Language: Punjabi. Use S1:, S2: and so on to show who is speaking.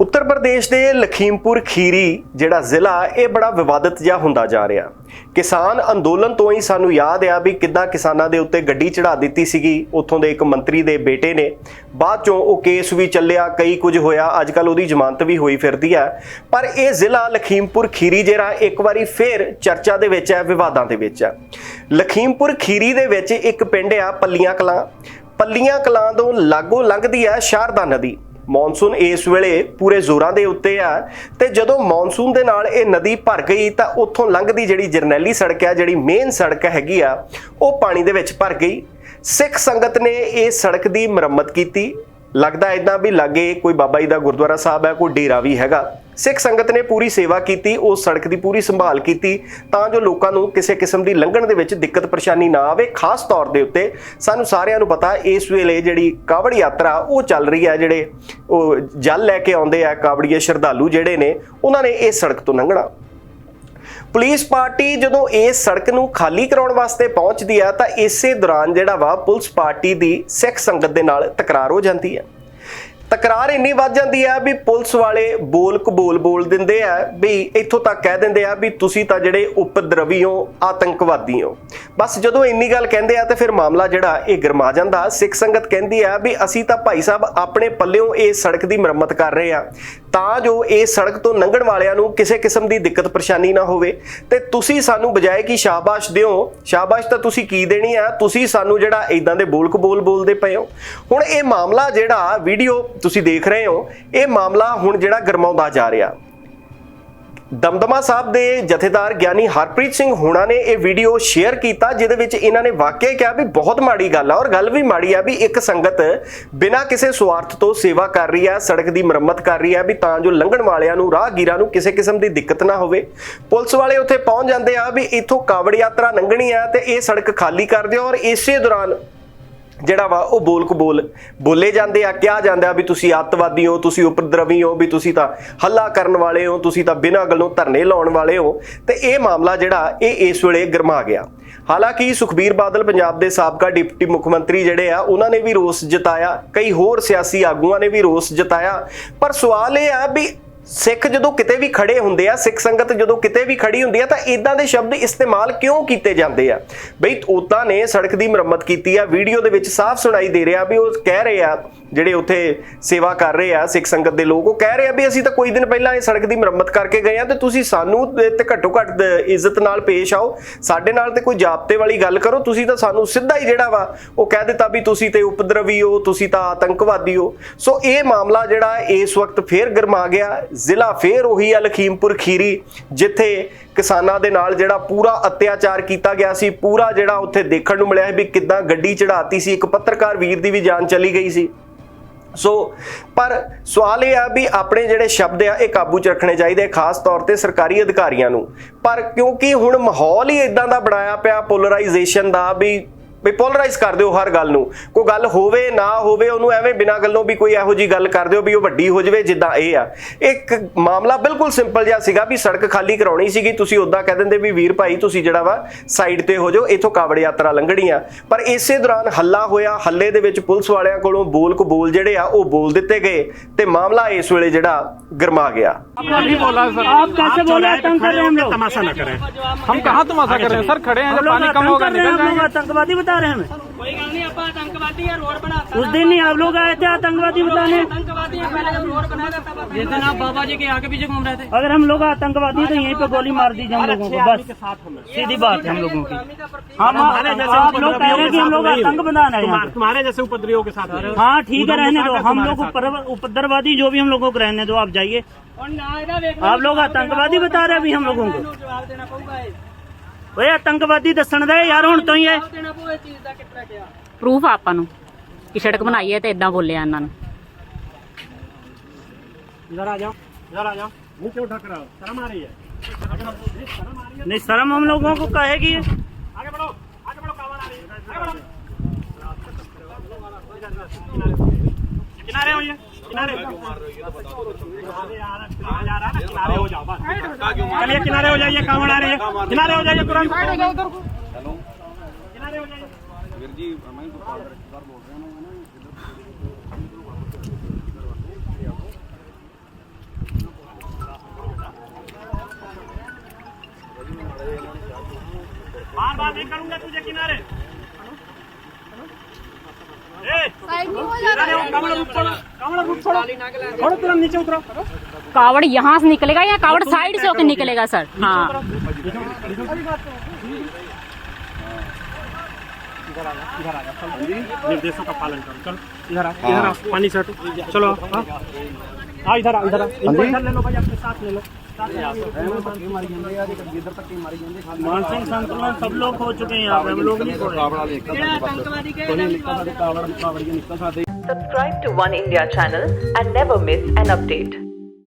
S1: ਉੱਤਰ ਪ੍ਰਦੇਸ਼ ਦੇ ਲਖੀਮਪੁਰ ਖੀਰੀ ਜਿਹੜਾ ਜ਼ਿਲ੍ਹਾ, ਇਹ ਬੜਾ ਵਿਵਾਦਤ ਜਿਹਾ ਹੁੰਦਾ ਜਾ ਰਿਹਾ। ਕਿਸਾਨ ਅੰਦੋਲਨ ਤੋਂ ਹੀ ਸਾਨੂੰ ਯਾਦ ਆ ਵੀ ਕਿੱਦਾਂ ਕਿਸਾਨਾਂ ਦੇ ਉੱਤੇ ਗੱਡੀ ਚੜਾ ਦਿੱਤੀ ਸੀਗੀ। ਉੱਥੋਂ ਦੇ ਇੱਕ ਮੰਤਰੀ ਦੇ ਬੇਟੇ ਨੇ। ਬਾਅਦ ਚੋਂ ਉਹ ਕੇਸ ਵੀ ਚੱਲਿਆ, ਕਈ ਕੁਝ ਹੋਇਆ। ਅੱਜ ਕੱਲ ਉਹਦੀ ਜ਼ਮਾਨਤ ਵੀ ਹੋਈ ਫਿਰਦੀ ਹੈ ਪਰ ਇਹ ਜ਼ਿਲ੍ਹਾ ਲਖੀਮਪੁਰ ਖੀਰੀ ਜਿਹੜਾ, ਇੱਕ ਵਾਰੀ ਫੇਰ ਚਰਚਾ ਦੇ ਵਿੱਚ ਹੈ, ਵਿਵਾਦਾਂ ਦੇ ਵਿੱਚ ਹੈ। ਲਖੀਮਪੁਰ ਖੀਰੀ ਦੇ ਵਿੱਚ ਇੱਕ ਪਿੰਡ ਆ, ਪੱਲੀਆਂ ਕਲਾਂ। ਪੱਲੀਆਂ ਕਲਾਂ ਤੋਂ ਲਾਗੋ ਲੰਘਦੀ ਹੈ ਸ਼ਾਰਦਾ ਨਦੀ। ਮੌਨਸੂਨ ਇਸ ਵੇਲੇ ਪੂਰੇ ਜ਼ੋਰਾਂ ਦੇ ਉੱਤੇ ਆ ਤੇ ਜਦੋਂ ਮੌਨਸੂਨ ਦੇ ਨਾਲ ਇਹ ਨਦੀ ਭਰ ਗਈ ਤਾਂ ਉੱਥੋਂ ਲੰਘਦੀ ਜਿਹੜੀ ਜਰਨੈਲੀ ਸੜਕ ਆ, ਜਿਹੜੀ ਮੇਨ ਸੜਕ ਹੈਗੀ ਆ, ਉਹ ਪਾਣੀ ਦੇ ਵਿੱਚ ਭਰ ਗਈ। ਸਿੱਖ ਸੰਗਤ ਨੇ ਇਹ ਸੜਕ ਦੀ ਮੁਰੰਮਤ ਕੀਤੀ। ਲੱਗਦਾ ਇਦਾਂ ਵੀ ਲਾਗੇ ਕੋਈ ਬਾਬਾ ਜੀ ਦਾ ਗੁਰਦੁਆਰਾ ਸਾਹਿਬ ਹੈ, ਕੋਈ ਡੇਰਾ ਵੀ ਹੈਗਾ। ਸਿੱਖ ਸੰਗਤ ਨੇ ਪੂਰੀ ਸੇਵਾ ਕੀਤੀ, ਉਸ ਸੜਕ ਦੀ ਪੂਰੀ ਸੰਭਾਲ ਕੀਤੀ ਤਾਂ ਜੋ ਲੋਕਾਂ ਨੂੰ ਕਿਸੇ ਕਿਸਮ ਦੀ ਲੰਘਣ ਦੇ ਵਿੱਚ ਦਿੱਕਤ ਪਰੇਸ਼ਾਨੀ ਨਾ ਆਵੇ। ਖਾਸ ਤੌਰ ਦੇ ਉੱਤੇ ਸਾਨੂੰ ਸਾਰਿਆਂ ਨੂੰ ਪਤਾ ਇਸ ਵੇਲੇ ਜਿਹੜੀ ਕਾਵੜ ਯਾਤਰਾ ਉਹ ਚੱਲ ਰਹੀ ਹੈ, ਜਿਹੜੇ ਉਹ ਜਲ ਲੈ ਕੇ ਆਉਂਦੇ ਆ ਕਾਵੜੀਏ ਸ਼ਰਧਾਲੂ ਜਿਹੜੇ ਨੇ, ਉਹਨਾਂ ਨੇ ਇਸ ਸੜਕ ਤੋਂ ਲੰਘਣਾ। ਪੁਲਿਸ ਪਾਰਟੀ ਜਦੋਂ ਇਸ ਸੜਕ ਨੂੰ ਖਾਲੀ ਕਰਾਉਣ ਵਾਸਤੇ ਪਹੁੰਚਦੀ ਆ ਤਾਂ ਇਸੇ ਦੌਰਾਨ ਜਿਹੜਾ ਵਾ ਪੁਲਿਸ ਪਾਰਟੀ ਦੀ ਸਿੱਖ ਸੰਗਤ ਦੇ ਨਾਲ ਤਕਰਾਰ ਹੋ ਜਾਂਦੀ ਹੈ। ਤਕਰਾਰ ਇੰਨੀ ਵੱਧ ਜਾਂਦੀ ਹੈ ਵੀ ਪੁਲਿਸ ਵਾਲੇ ਬੋਲ ਕਬੂਲ ਬੋਲ ਦਿੰਦੇ ਆ ਵੀ ਇੱਥੋਂ ਤੱਕ ਕਹਿ ਦਿੰਦੇ ਆ ਵੀ ਤੁਸੀਂ ਤਾਂ ਜਿਹੜੇ ਉਪਦਰਵੀ ਹੋ, ਆਤੰਕਵਾਦੀ ਹੋ। ਬਸ ਜਦੋਂ ਇੰਨੀ ਗੱਲ ਕਹਿੰਦੇ ਆ ਤੇ ਫਿਰ ਮਾਮਲਾ ਜਿਹੜਾ ਇਹ ਗਰਮਾ ਜਾਂਦਾ। ਸਿੱਖ ਸੰਗਤ ਕਹਿੰਦੀ ਆ ਵੀ ਅਸੀਂ ਤਾਂ ਭਾਈ ਸਾਹਿਬ ਆਪਣੇ ਪੱਲਿਓਂ ਇਹ ਸੜਕ ਦੀ ਮੁਰੰਮਤ ਕਰ ਰਹੇ ਆ। ਤਾਂ ਜੋ ਇਹ ਸੜਕ ਤੋਂ ਲੰਘਣ ਵਾਲਿਆਂ ਨੂੰ ਕਿਸੇ ਕਿਸਮ ਦੀ ਦਿੱਕਤ ਪਰੇਸ਼ਾਨੀ ਨਾ ਹੋਵੇ। ਤੇ ਤੁਸੀਂ ਸਾਨੂੰ ਬਜਾਏ ਕਿ ਸ਼ਾਬਾਸ਼ ਦਿਓ, ਸ਼ਾਬਾਸ਼ ਤਾਂ ਤੁਸੀਂ ਕੀ ਦੇਣੀ ਆ? ਤੁਸੀਂ ਸਾਨੂੰ ਜਿਹੜਾ ਇਦਾਂ ਦੇ ਬੋਲ ਕਬੂਲ ਬੋਲਦੇ ਪਏ ਹੋ। ਹੁਣ ਇਹ ਮਾਮਲਾ ਜਿਹੜਾ ਵੀਡੀਓ ਤੁਸੀਂ ਦੇਖ ਰਹੇ ਹੋ, ਇਹ ਮਾਮਲਾ ਹੁਣ ਜਿਹੜਾ ਗਰਮਾਉਂਦਾ ਜਾ ਰਿਹਾ। ਦਮਦਮਾ ਸਾਹਿਬ ਦੇ ਜਥੇਦਾਰ ਗਿਆਨੀ ਹਰਪ੍ਰੀਤ ਸਿੰਘ ਹੋਣਾ ਨੇ ਇਹ ਵੀਡੀਓ ਸ਼ੇਅਰ ਕੀਤਾ, ਜਿਹਦੇ ਵਿੱਚ ਇਹਨਾਂ ਨੇ ਵਾਕਿਆ ਕਿਹਾ ਵੀ ਬਹੁਤ ਮਾੜੀ ਗੱਲ ਆ, ਔਰ ਗੱਲ ਵੀ ਮਾੜੀ ਆ ਵੀ ਇੱਕ ਸੰਗਤ ਬਿਨਾਂ ਕਿਸੇ ਸਵਾਰਥ ਤੋਂ ਸੇਵਾ ਕਰ ਰਹੀ ਆ, ਸੜਕ ਦੀ ਮੁਰੰਮਤ ਕਰ ਰਹੀ ਆ ਵੀ ਤਾਂ ਜੋ ਲੰਘਣ ਵਾਲਿਆਂ ਨੂੰ, ਰਾਹਗੀਰਾਂ ਨੂੰ ਕਿਸੇ ਕਿਸਮ ਦੀ ਦਿੱਕਤ ਨਾ ਹੋਵੇ। ਪੁਲਿਸ ਵਾਲੇ ਉੱਥੇ ਪਹੁੰਚ ਜਾਂਦੇ ਆ ਵੀ ਇੱਥੋਂ ਕਾਵੜ ਯਾਤਰਾ ਲੰਘਣੀ ਆ ਤੇ ਇਹ ਸੜਕ ਖਾਲੀ ਕਰ ਦਿਓ, ਔਰ ਇਸੇ ਦੌਰਾਨ ਜਿਹੜਾ ਵਾ ਉਹ ਬੋਲ ਕਬੂਲ ਬੋਲੇ ਜਾਂਦੇ ਆ, ਕਿਹਾ ਜਾਂਦਾ ਵੀ ਤੁਸੀਂ ਅੱਤਵਾਦੀ ਹੋ, ਤੁਸੀਂ ਉਪਦਰਵੀ ਹੋ, ਵੀ ਤੁਸੀਂ ਤਾਂ ਹੱਲਾ ਕਰਨ ਵਾਲੇ ਹੋ, ਤੁਸੀਂ ਤਾਂ ਬਿਨਾਂ ਗੱਲੋਂ ਧਰਨੇ ਲਾਉਣ ਵਾਲੇ ਹੋ, ਤੇ ਇਹ ਮਾਮਲਾ ਜਿਹੜਾ ਇਹ ਇਸ ਵੇਲੇ ਗਰਮਾ ਗਿਆ। ਹਾਲਾਂਕਿ ਸੁਖਬੀਰ ਬਾਦਲ ਪੰਜਾਬ ਦੇ ਸਾਬਕਾ ਡਿਪਟੀ ਮੁੱਖ ਮੰਤਰੀ ਜਿਹੜੇ ਆ, ਉਹਨਾਂ ਨੇ ਵੀ ਰੋਸ ਜਤਾਇਆ, ਕਈ ਹੋਰ ਸਿਆਸੀ ਆਗੂਆਂ ਨੇ ਵੀ ਰੋਸ ਜਤਾਇਆ, ਪਰ ਸਵਾਲ ਇਹ ਆ ਵੀ ਸਿੱਖ ਜਦੋਂ ਕਿਤੇ ਵੀ ਖੜੇ ਹੁੰਦੇ ਆ, ਸਿੱਖ ਸੰਗਤ ਜਦੋਂ ਕਿਤੇ ਵੀ ਖੜੀ ਹੁੰਦੀ ਆ, ਤਾਂ ਇਦਾਂ ਦੇ ਸ਼ਬਦ ਇਸਤੇਮਾਲ ਕਿਉਂ ਕੀਤੇ ਜਾਂਦੇ ਆ? ਬਈ ਉਦਾਂ ਨੇ ਸੜਕ ਦੀ ਮੁਰੰਮਤ ਕੀਤੀ ਆ, ਵੀਡੀਓ ਦੇ ਵਿੱਚ ਸਾਫ਼ ਸੁਣਾਈ ਦੇ ਰਿਹਾ ਵੀ ਉਹ ਕਹਿ ਰਹੇ ਆ, ਜਿਹੜੇ ਉੱਥੇ ਸੇਵਾ ਕਰ ਰਹੇ ਆ, ਸਿੱਖ ਸੰਗਤ ਦੇ ਲੋਕ, ਉਹ ਕਹਿ ਰਹੇ ਆ ਵੀ ਅਸੀਂ ਤਾਂ ਕੋਈ ਦਿਨ ਪਹਿਲਾਂ ਇਹ ਸੜਕ ਦੀ ਮੁਰੰਮਤ ਕਰਕੇ ਗਏ ਆ ਤੇ ਤੁਸੀਂ ਸਾਨੂੰ ਤੇ ਘੱਟੋ ਘੱਟ ਇੱਜ਼ਤ ਨਾਲ ਪੇਸ਼ ਆਓ। ਸਾਡੇ ਨਾਲ ਤੇ ਕੋਈ ਜਾਬਤੇ ਵਾਲੀ ਗੱਲ ਕਰੋ, ਤੁਸੀਂ ਤਾਂ ਸਾਨੂੰ ਸਿੱਧਾ ਹੀ ਜਿਹੜਾ ਵਾ, ਉਹ ਕਹਿ ਦਿੱਤਾ ਵੀ ਤੁਸੀਂ ਤੇ ਉਪਦਰਵੀ ਹੋ, ਤੁਸੀਂ ਤਾਂ ਆਤੰਕਵਾਦੀ ਹੋ। ਸੋ ਇਹ ਮਾਮਲਾ ਜਿਹੜਾ ਇਸ ਵਕਤ ਫੇਰ ਗਰਮਾ ਗਿਆ ਜ਼ਿਲ੍ਹਾ ਫੇਰ ਉਹੀ ਆ ਲਖੀਮਪੁਰ ਖੀਰੀ, ਜਿੱਥੇ ਕਿਸਾਨਾਂ ਦੇ ਨਾਲ ਜਿਹੜਾ ਪੂਰਾ ਅਤਿਆਚਾਰ ਕੀਤਾ ਗਿਆ ਸੀ, ਪੂਰਾ ਜਿਹੜਾ ਉੱਥੇ ਦੇਖਣ ਨੂੰ ਮਿਲਿਆ ਵੀ ਕਿੱਦਾਂ ਗੱਡੀ ਚੜਾਤੀ ਸੀ, ਇੱਕ ਪੱਤਰਕਾਰ ਵੀਰ ਦੀ ਵੀ ਜਾਨ ਚਲੀ ਗਈ ਸੀ। ਸੋ, ਪਰ ਸਵਾਲ ਇਹ ਆ ਵੀ ਆਪਣੇ ਜਿਹੜੇ ਸ਼ਬਦ ਆ, ਇਹ ਕਾਬੂ 'ਚ ਰੱਖਣੇ ਚਾਹੀਦੇ ਖਾਸ ਤੌਰ ਤੇ ਸਰਕਾਰੀ ਅਧਿਕਾਰੀਆਂ ਨੂੰ। ਪਰ ਕਿਉਂਕਿ ਹੁਣ ਮਾਹੌਲ ਹੀ ਇਦਾਂ ਦਾ ਬਣਾਇਆ ਪਿਆ ਪੋਲਰਾਈਜੇਸ਼ਨ ਦਾ ਵੀ ਵੀ ਪੋਲਰਾਈਜ਼ ਕਰ ਦਿਓ ਹਰ ਗੱਲ ਨੂੰ। ਕੋਈ ਗੱਲ ਹੋਵੇ, ਨਾ ਹੋਵੇ, ਉਹਨੂੰ ਐਵੇਂ ਬਿਨਾਂ ਗੱਲੋਂ ਵੀ ਕੋਈ ਇਹੋ ਜੀ ਗੱਲ ਕਰ ਦਿਓ ਵੀ ਉਹ ਵੱਡੀ ਹੋ ਜਾਵੇ, ਜਿੱਦਾਂ ਇਹ ਆ। ਇੱਕ ਮਾਮਲਾ ਬਿਲਕੁਲ ਸਿੰਪਲ ਜਿਹਾ ਸੀਗਾ ਵੀ ਸੜਕ ਖਾਲੀ ਕਰਾਉਣੀ ਸੀਗੀ। ਤੁਸੀਂ ਉਦਾਂ ਕਹਿ ਦਿੰਦੇ ਵੀ ਵੀਰ ਭਾਈ, ਤੁਸੀਂ ਜਿਹੜਾ ਵਾ ਸਾਈਡ ਤੇ ਹੋ ਜਾਓ, ਇਥੋਂ ਕਾਵੜ ਯਾਤਰਾ ਲੰਘਣੀ ਆ ਪਰ ਇਸੇ ਦੌਰਾਨ ਹੱਲਾ ਹੋਇਆ। ਹੱਲੇ ਦੇ ਵਿੱਚ ਪੁਲਿਸ ਵਾਲਿਆਂ ਕੋਲੋਂ ਬੋਲ ਕਬੂਲ ਜਿਹੜੇ ਆ, ਉਹ ਬੋਲ ਦਿੱਤੇ ਗਏ। ਤੇ ਮਾਮਲਾ ਇਸ ਵੇਲੇ ਜਿਹੜਾ गर्मा गया
S2: आपने अभी बोला सर
S3: आप कैसे बोले आतंक कर रहे हम लोग
S4: तमाशा ना करें
S2: हम कहाँ तमाशा कर रहे हैं सर खड़े हैं जब पानी कम होगा निकल जाएंगे
S3: आतंकवादी बता रहे हैं हमें
S5: कोई गल नहीं आप आतंकवादी है रोड बनाता
S3: उस दिन ही आप लोग आए थे आतंकवादी बताने
S5: आतंकवादी है पहले जब रोड बनाया था तब जिस दिन आप बाबा जी के आगे पीछे घूम रहे थे
S3: अगर हम लोग आतंकवादी तो यहीं पे गोली मार दीजिए हम लोगों को बस सीधी बात है हम लोगों की हम
S4: हमारे जैसे
S3: आप लोग कह रहे हैं कि हम लोग आतंक बनाना है यहाँ पे।
S4: तुम्हारे जैसे उपद्रवियों के साथ रहे।
S3: हाँ ठीक है रहने दो
S4: उधर
S3: हम
S4: हमारे
S3: लोग
S4: साथ।
S3: उपर- उपद्रवादी जो भी हम लोगों को रहने दो आप जाइए
S5: और ना इधर देखो
S3: आप लोग आतंकवादी बता रहे हैं अभी हम लोगों को
S5: जवाब देना पऊगा ये।
S3: ਓਏ ਆਤੰਕਵਾਦੀ ਦੱਸਣ ਦੇ ਯਾਰ ਹੁਣ ਤੋਂ ਹੀ ਇਹ
S5: जवाब देना पऊगा इस चीज का कितना क्या
S6: ਪ੍ਰੂਫ ਆ ਆਪਾਂ ਨੂੰ ਕਿ ਸੜਕ ਬਣਾਈ ਹੈ ਤੇ ਇਦਾਂ ਬੋਲਿਆ ਇਹਨਾਂ ਨੂੰ
S4: इधर आ जाओ इधर आ जाओ मुंह क्यों ढक रहे हो शर्म आ रही है
S3: नहीं शर्म हम लोगों को कहेगी ये।
S4: आगे बढ़ो आगे बढ़ो कावड़ आ रही है आगे बढ़ो किनारे हो ये किनारे किनारे आ रहा है, जा रहा है ना, किनारे हो जाओ बस चलिए किनारे हो जाइए कावड़ आ रही है किनारे हो जाइए तुरंत किनारे हो जाइए
S7: ਵੀਰ ਜੀ ਮੈਂ ਰਿਸ਼ਤੇਦਾਰ ਬੋਲ ਰਿਹਾ
S4: ਨਾ बार बार नहीं करूँगा तुझे किनारे थोड़ा नीचे उतरो
S6: कावड़ यहाँ से निकलेगा या कावड़ साइड से होकर निकलेगा सर हाँ
S4: इधर आ जा इधर आ जा चल निर्देशों का पालन करो चल इधर आ इधर आ पानी से हटो चलो हाँ आ इधर आ इधर आ इनको इधर ले लो भाई अपने साथ ले लो मानसिक संतुलन सब लोग खो चुके हैं यहाँ पे हम लोग नहीं खोए
S8: Subscribe to One India channel and never miss an update.